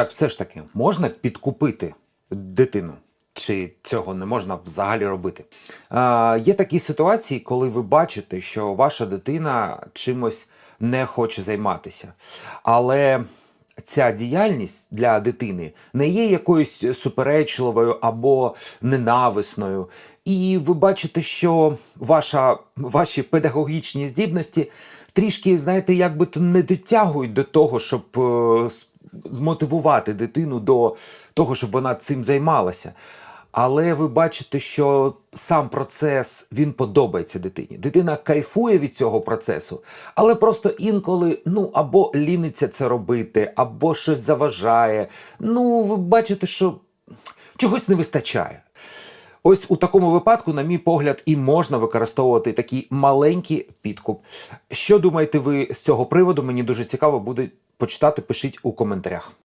Так все ж таки, можна підкупити дитину? Чи цього не можна взагалі робити? А, є такі ситуації, коли ви бачите, що ваша дитина чимось не хоче займатися. Але ця діяльність для дитини не є якоюсь суперечливою або ненависною. І ви бачите, що ваша, ваші педагогічні здібності трішки, знаєте, якби то не дотягують до того, щоб е, змотивувати дитину до того, щоб вона цим займалася. Але ви бачите, що сам процес він подобається дитині. Дитина кайфує від цього процесу, але просто інколи ну або ліниться це робити, або щось заважає. Ну, ви бачите, що чогось не вистачає. Ось у такому випадку, на мій погляд, і можна використовувати такий маленький підкуп. Що думаєте ви з цього приводу? Мені дуже цікаво буде почитати. Пишіть у коментарях.